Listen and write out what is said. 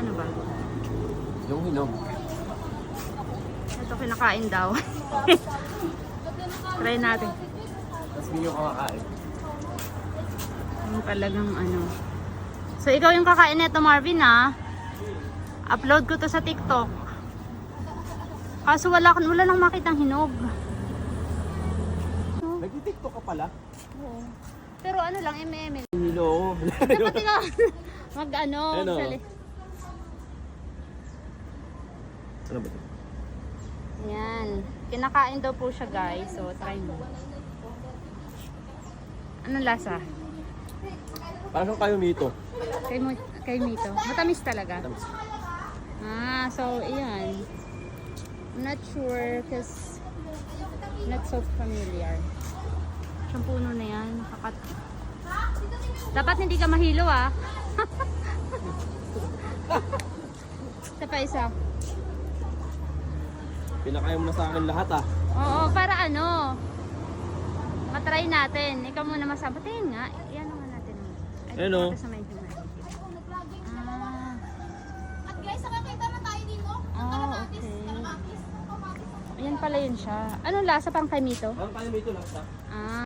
Paano ba? Yung hinog. Ito kinakain daw. Try natin. Tapos hindi yung kumakain. Yung talagang ano. So, ikaw yung kakain nito, Marvin, ha? Upload ko to sa TikTok. Kaso wala, wala nang makitang hinog. Nag-tiktok ka pala? Oo. Pero ano lang, MML. Nilo. Dapat ikaw mag ano, Ano? Ano ba ito? Yan. Kinakain daw po siya, guys. So, try mo. Anong lasa? Parang kayo mito. Kay, mo, kay Mito. Matamis talaga. Tamis. Ah, so, ayan. I'm not sure because not so familiar. Siyang puno na yan. Kakat Dapat hindi ka mahilo ah. isa pa isa. Pinakain mo na sa akin lahat ah. Oo, para ano. Matry natin. Ikaw muna masama. Tingin nga. Yan naman natin. Ay, Ayun, oh. dito sa medyo medyo. Ah, At guys, nakakita na tayo dito. ah, Kalabatis, okay. kalabatis, kalabatis. Ayan pala yun siya. Anong lasa? Parang kay Mito? Parang kayo mito lang siya. Ah.